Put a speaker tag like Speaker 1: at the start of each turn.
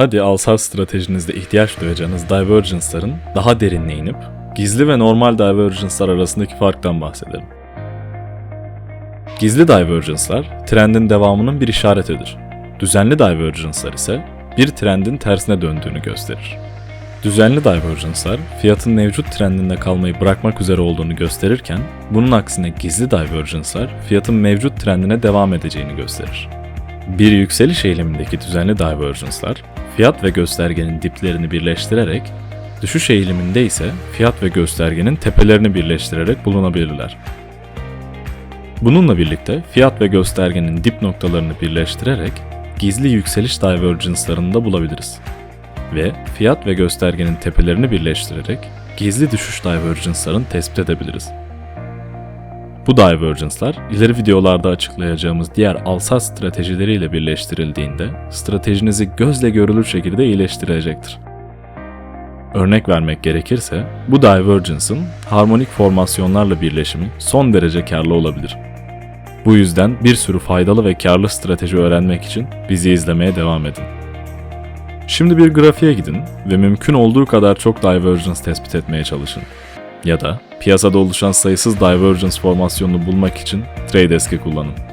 Speaker 1: Hadi alsat stratejinizde ihtiyaç duyacağınız divergence'ların daha derinine inip gizli ve normal divergence'lar arasındaki farktan bahsedelim. Gizli divergence'lar trendin devamının bir işaretidir. Düzenli divergence'lar ise bir trendin tersine döndüğünü gösterir. Düzenli divergence'lar fiyatın mevcut trendinde kalmayı bırakmak üzere olduğunu gösterirken, bunun aksine gizli divergence'lar fiyatın mevcut trendine devam edeceğini gösterir. Bir yükseliş eğilimindeki düzenli divergence'lar, fiyat ve göstergenin diplerini birleştirerek, düşüş eğiliminde ise fiyat ve göstergenin tepelerini birleştirerek bulunabilirler. Bununla birlikte fiyat ve göstergenin dip noktalarını birleştirerek gizli yükseliş divergence'larını da bulabiliriz. Ve fiyat ve göstergenin tepelerini birleştirerek gizli düşüş divergence'larını tespit edebiliriz. Bu divergence'lar ileri videolarda açıklayacağımız diğer alsat stratejileriyle birleştirildiğinde stratejinizi gözle görülür şekilde iyileştirecektir. Örnek vermek gerekirse bu divergence'ın harmonik formasyonlarla birleşimi son derece karlı olabilir. Bu yüzden bir sürü faydalı ve karlı strateji öğrenmek için bizi izlemeye devam edin. Şimdi bir grafiğe gidin ve mümkün olduğu kadar çok divergence tespit etmeye çalışın. Ya da piyasada oluşan sayısız divergence formasyonunu bulmak için Tradesk'i kullanın.